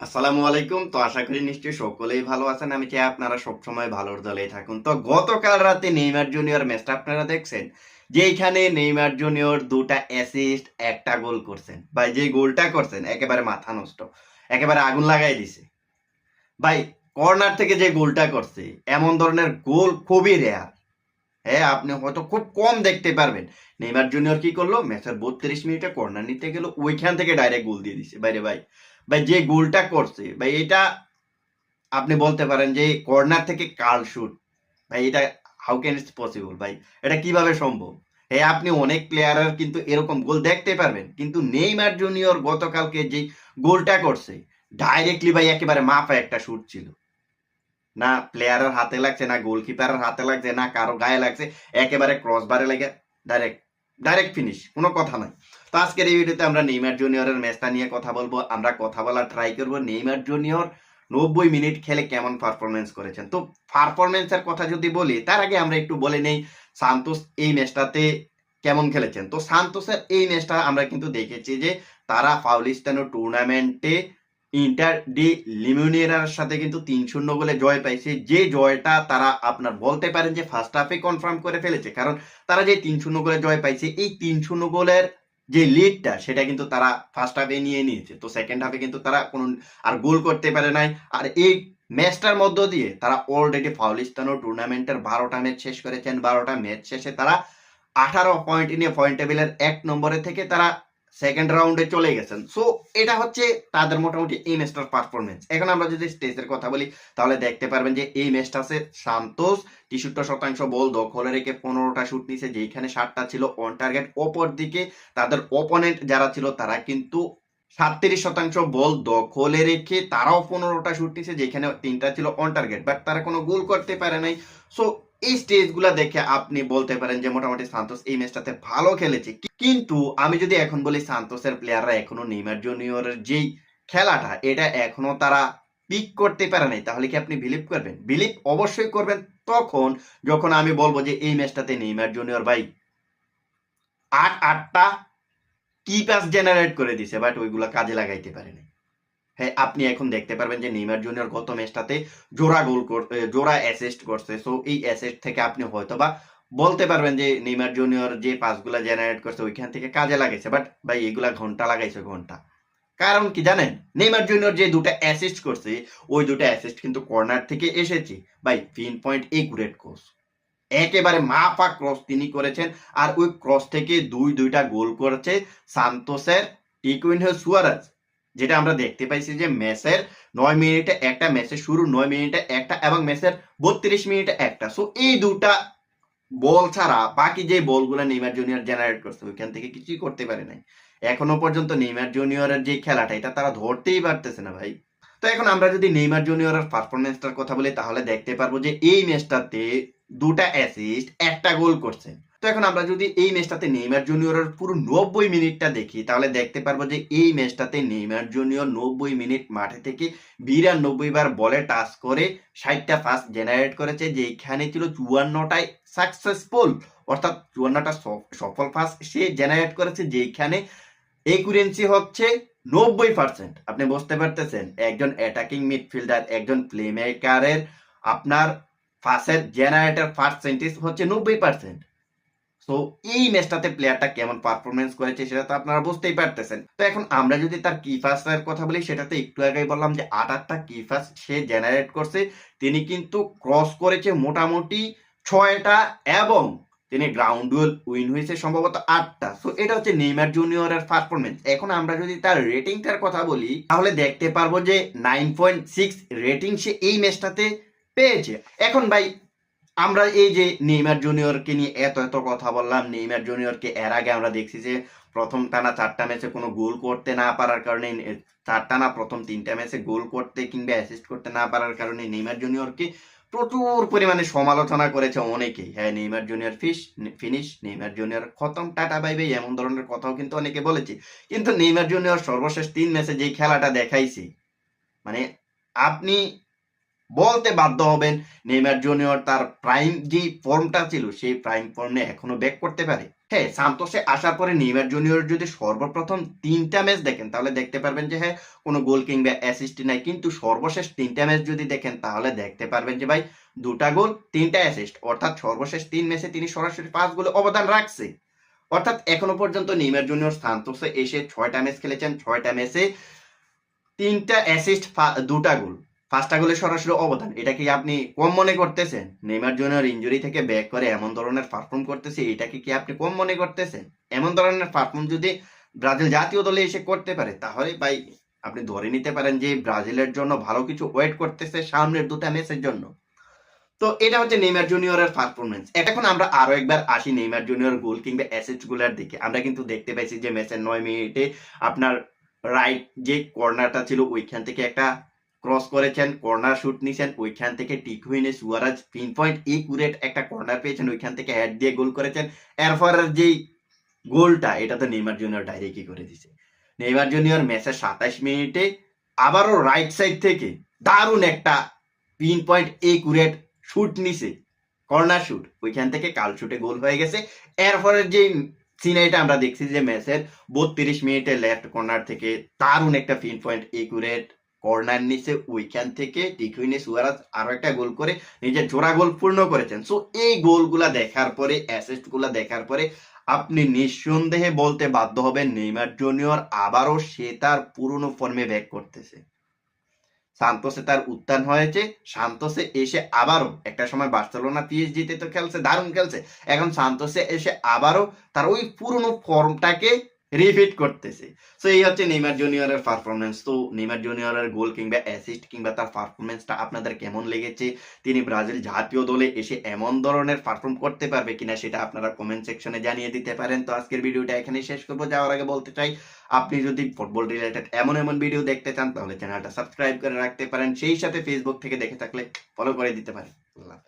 আসসালামু আলাইকুম। তো আশা করি নিশ্চয়ই সকলেই ভালো আছেন। আমি চাই আপনারা সবসময় ভালোর দলেই থাকুন। তো গতকাল রাতে নেইমার জুনিয়র, ম্যাচটা আপনারা দেখছেন? যেখানে নেইমার জুনিয়র দুটা অ্যাসিস্ট একটা গোল করছেন। ভাই, যে গোলটা করছেন, একেবারে মাথা নষ্ট। একেবারে আগুন লাগাই দিছে। ভাই, কর্নার থেকে যে গোলটা করছে, এমন ধরনের গোল খুবই রেয়ার হ্যাঁ আপনি হয়তো খুব কম দেখতে পারবেন। নেইমার জুনিয়র কি করল? ম্যাচের বত্রিশ মিনিটে কর্নার নিতে গেল, ওইখান থেকে ডাইরেক্ট গোল দিয়ে দিছে। বাইরে ভাই ভাই, যে গোলটা করছে, ভাই, এটা আপনি বলতে পারেন যে কর্নার থেকে কাল শুট। ভাই, এটা হাউ ক্যান ইটস পসিবল ভাই? এটা কীভাবে সম্ভব? হ্যাঁ আপনি অনেক প্লেয়ারের কিন্তু এরকম গোল দেখতে পারবেন, কিন্তু নেইমার জুনিয়র গতকালকে যে গোলটা করছে ডাইরেক্টলি ভাই একেবারে মাপা একটা শুট ছিল। না প্লেয়ারের হাতে লাগছে, না গোলকিপারের হাতে লাগছে, না কারও গায়ে লাগছে, একেবারে ক্রস বারে লেগে ডাইরেক্ট ডাইরেক্ট ফিনিশ কোনো কথা নাই। তো আজকের এই ভিডিওতে আমরা নেইমার জুনিয়রের ম্যাচটা নিয়ে কথা বলব। আমরা কথা বলার ট্রাই করব। নেইমার জুনিয়র নব্বই মিনিট খেলে কেমন পারফরমেন্স করেছেন? তো পারফরমেন্সের কথা যদি বলি, তার আগে আমরা একটু বলে নেই, সান্তোস এই ম্যাচটাতে কেমন খেলেছেন? তো সান্তোসের এই ম্যাচটা আমরা কিন্তু দেখেছি যে, তারা ফাউলিস্তানো টুর্নামেন্টে ইন্টার ডি লিমিউনিয়ার সাথে কিন্তু তিন শূন্য গোলে জয় পাইছে। যে জয়টা তারা আপনার বলতে পারেন যে ফার্স্ট হাফে কনফার্ম করে ফেলেছে, কারণ তারা যে তিন শূন্য গোলে জয় পাইছে, এই তিন শূন্য গোলের যে লিডটা সেটা কিন্তু তারা ফার্স্ট হাফে নিয়ে নিয়েছে। তো সেকেন্ড হাফে কিন্তু তারা কোনো, আর গোল করতে পারে নাই। আর এই ম্যাচটার মধ্য দিয়ে তারা অলরেডি ফাউলিস্তানো টুর্নামেন্টের বারোটা ম্যাচ শেষ করেছেন। বারোটা ম্যাচ শেষে তারা আঠারো পয়েন্ট নিয়ে পয়েন্ট টেবিলের এক নম্বরে থেকে তারা সেকেন্ড রাউন্ডে চলে গেছেন। সো এটা হচ্ছে তাদের মোটামুটি এই ম্যাচটার পারফরমেন্স এখন আমরা যদি স্টেজের কথা বলি, তাহলে দেখতে পারবেন যে এই ম্যাচটাতে সান্তোষ তেষট্টি শতাংশ বল দখলে রেখে পনেরোটা শুট নিছে যেখানে ষাটটা ছিল অন টার্গেট অপর দিকে তাদের অপোনেন্ট যারা ছিল, তারা কিন্তু সাতত্রিশ শতাংশ বল দখলে রেখে তারাও পনেরোটা শুট নিছে, যেখানে তিনটা ছিল অন টার্গেট বাট তারা কোনো গোল করতে পারে নাই। সো এই স্টেজগুলো দেখে আপনি বলতে পারেন যে মোটামুটি সান্তোস এই ম্যাচটাতে ভালো খেলেছে। কিন্তু আমি যদি এখন বলি সান্তোসের প্লেয়াররা এখনও নেইমার জুনিয়রের যেই খেলাটা, এটা এখনও তারা পিক করতে পারে নাই। তাহলে কি আপনি বিলিভ করবেন? বিলিভ অবশ্যই করবেন তখন যখন আমি বলব যে এই ম্যাচটাতে নেইমার জুনিয়র ভাই আট আটটা কি পাস জেনারেট করে দিছে বাট ওইগুলো কাজে লাগাইতে পারেনি। হ্যাঁ আপনি এখন দেখতে পারবেন যে নেইমার জুনিয়র গত ম্যাচটাতে জোড়া গোল জোড়া অ্যাসিস্ট করছে। সো এই অ্যাসিস্ট থেকে আপনি হয়তো বা বলতে পারবেন যে নেইমার জুনিয়র যে পাসগুলা জেনারেট করছে, ওইখান থেকে কাজে লাগাইছে। বাট ভাই, এগুলা ঘণ্টা লাগাইছে ঘণ্টা। কারণ কি জানেন? নেইমার জুনিয়র যে দুটো অ্যাসিস্ট করছে, ওই দুটো অ্যাসিস্ট কিন্তু কর্নার থেকে এসেছে। ভাই পিন পয়েন্ট একুরেট কোর্স একেবারে মাপা ক্রস তিনি করেছেন। আর ওই ক্রস থেকে দুই দুইটা গোল করেছে সান্তোসের টিকুইনহে সুয়ারাজ। যেটা আমরা দেখতে পাইছি যে ম্যাচের নয় মিনিটে একটা ম্যাচের শুরু, নয় মিনিটে একটা এবং ম্যাচের বত্রিশ মিনিটে একটা। সো এই দুটা বল ছাড়া বাকি যে বলগুলো নেইমার জুনিয়র জেনারেট করছে, ওইখান থেকে কিছুই করতে পারে নাই। এখনও পর্যন্ত নেইমার জুনিয়রের যে খেলাটা, এটা তারা ধরতেই পারতেছে না ভাই। তো এখন আমরা যদি নেইমার জুনিয়রের পারফরমেন্সটার কথা বলি, তাহলে দেখতে পারব যে এই ম্যাচটাতে দুটা অ্যাসিস্ট একটা গোল করছেন তো এখন আমরা যদি এই ম্যাচটাতে নেইমার জুনিয়রের পুরো নব্বই মিনিটটা দেখি, তাহলে দেখতে পারব যে এই ম্যাচটাতে নেইমার জুনিয়র নব্বই মিনিট মাঠে থেকে বিরানব্বই বার বলে টাচ করে ষাটটা পাস জেনারেট করেছে যেখানে ছিল চুয়ান্নটায় সাকসেসফুল অর্থাৎ চুয়ান্নটা সফল পাস সে জেনারেট করেছে যেখানে একুরেন্সি হচ্ছে নব্বই পার্সেন্ট আপনি বুঝতে পারতেছেন, একজন অ্যাটাকিং মিডফিল্ডার একজন প্লে মেকারের আপনার ফাসের জেনারেটর পার্সেন্টেজ হচ্ছে নব্বই পার্সেন্ট তো এই ম্যাচটাতে প্লেয়ারটা কেমন পারফরমেন্স করেছে সেটা তো আপনারা বুঝতেই পারতেছেন। তো এখন আমরা যদি তার কি কথা বলি, সেটাতে একটু আগেই বললাম যে আট আটটা কি সে জেনারেট করছে। তিনি কিন্তু ক্রস করেছে মোটামুটি ছয়টা এবং তিনি গ্রাউন্ড ডুয়েল উইন হয়েছে সম্ভবত আটটা। সো এটা হচ্ছে নেইমার জুনিয়রের পারফরমেন্স এখন আমরা যদি তার রেটিংটার কথা বলি, তাহলে দেখতে পারব যে নাইন পয়েন্ট সিক্স রেটিং সে এই ম্যাচটাতে পেয়েছে। এখন ভাই আমরা এই যে নেইমার জুনিয়রকে নিয়ে এত এত কথা বললাম নেইমার জুনিয়রকে এর আগে আমরা দেখছি যে প্রথম টানা চারটা ম্যাচে কোনো গোল করতে না পারার কারণে এ, চারটা না প্রথম তিনটা ম্যাচে গোল করতে কিংবা অ্যাসিস্ট করতে না পারার কারণে নেইমার জুনিয়রকে প্রচুর পরিমাণে সমালোচনা করেছে অনেকেই। হ্যাঁ Neymar junior fish finish Neymar junior খতম টাটা বাই এমন ধরনের কথাও কিন্তু অনেকে বলেছে। কিন্তু নেইমার জুনিয়র সর্বশেষ তিন ম্যাচে যে খেলাটা দেখাইছে মানে আপনি বলতে বাধ্য হবেন। নেইমার জুনিয়র তার প্রাইম যে ফর্মটা ছিল, সেই প্রাইম ফর্মে এখনও ব্যাক করতে পারে। হ্যাঁ সান্তোসে আসার পরে নেইমার জুনিয়র যদি সর্বপ্রথম তিনটা ম্যাচ দেখেন, তাহলে দেখতে পারবেন যে হ্যাঁ কোনো গোল কিংবা অ্যাসিস্ট নাই। কিন্তু সর্বশেষ তিনটা ম্যাচ যদি দেখেন, তাহলে দেখতে পারবেন যে, ভাই, দুটা গোল তিনটা অ্যাসিস্ট অর্থাৎ সর্বশেষ তিন ম্যাচে তিনি সরাসরি পাঁচ গোলে অবদান রাখছে। অর্থাৎ এখনও পর্যন্ত নেইমার জুনিয়র সান্তোসে এসে ছয়টা ম্যাচ খেলেছেন। ছয়টা ম্যাচে তিনটা অ্যাসিস্ট দুটা গোল পাঁচটা গোলে সরাসরি অবদান, এটা কি আপনি কম মনে করতেছেন? নেইমার জুনিয়র ইনজুরি থেকে ব্যাক করে এমন ধরনের পারফর্ম করতেছে এটাকে কি আপনি কম মনে করতেছেন? এমন ধরনের পারফর্ম যদি ব্রাজিল জাতীয় দলে এসে করতে পারে, তাহলে ভাই আপনি ধরে নিতে পারেন যে ব্রাজিলের জন্য ভালো কিছু ওয়েট করতেছে সামনের দুটা ম্যাচের জন্য। তো এটা হচ্ছে নেইমার জুনিয়রের পারফরমেন্স এখন আমরা আরও একবার আসি নেইমার জুনিয়র গোল কিংবা অ্যাসিস্টগুলার দিকে। আমরা কিন্তু দেখতে পাইছি যে ম্যাচের নয় মিনিটে আপনার রাইট যে কর্নারটা ছিল, ওইখান থেকে একটা ক্রস করেছেন, কর্নার শুট নিছেন, ওইখান থেকে টিক হইনে সুয়ারাজ পিন পয়েন্ট একুরেট একটা কর্নার পেয়েছেন, ওইখান থেকে হেড দিয়ে গোল করেছেন। এরপর যেই গোলটা এটা তো নেইমার জুনিয়র ডাইরেক্টই করে দিছে। নেইমার জুনিয়র ম্যাচের সাতাশ মিনিটে আবারও রাইট সাইড থেকে দারুণ একটা পিন পয়েন্ট একুরেট শুট নিছে। কর্নার শুট ওইখান থেকে কাল শুটে গোল হয়ে গেছে। এরপরের যে সিনারিটা আমরা দেখছি যে ম্যাচের বত্রিশ মিনিটে লেফট কর্নার থেকে দারুণ একটা পিন পয়েন্ট একুরেট কর্নার নিচে, ওইখান থেকে টিকুইনে সুয়ারাজ আরও একটা গোল করে নিজের জোড়া গোল পূর্ণ করেছেন। সো এই গোলগুলা দেখার পরে দেখার পরে আপনি নিঃসন্দেহে বলতে বাধ্য হবেন, নেইমার জুনিয়র আবারও সে তার পুরনো ফর্মে ব্যাক করতেছে। সান্তোসে তার উত্থান হয়েছে, সান্তোসে এসে আবারও একটা সময় বার্সেলোনা, পিএসজিতে তো খেলছে, দারুণ খেলছে। এখন সান্তোসে এসে আবারও তার ওই পুরনো ফর্মটাকে রিপিট করতেছে। সো এই হচ্ছে নেইমার জুনিয়রের পারফরমেন্স তো, নেইমার জুনিয়রের গোল কিংবা অ্যাসিস্ট কিংবা তার পারফরমেন্সটা আপনাদের কেমন লেগেছে? তিনি ব্রাজিল জাতীয় দলে এসে এমন ধরনের পারফর্ম করতে পারবে কিনা সেটা আপনারা কমেন্ট সেকশনে জানিয়ে দিতে পারেন। তো, আজকের ভিডিওটা এখানেই শেষ করব। যাওয়ার আগে বলতে চাই, আপনি যদি ফুটবল রিলেটেড এমন এমন ভিডিও দেখতে চান, তাহলে চ্যানেলটা সাবস্ক্রাইব করে রাখতে পারেন। সেই সাথে ফেসবুক থেকে দেখে থাকলে ফলো করে দিতে পারেন। আল্লাহ।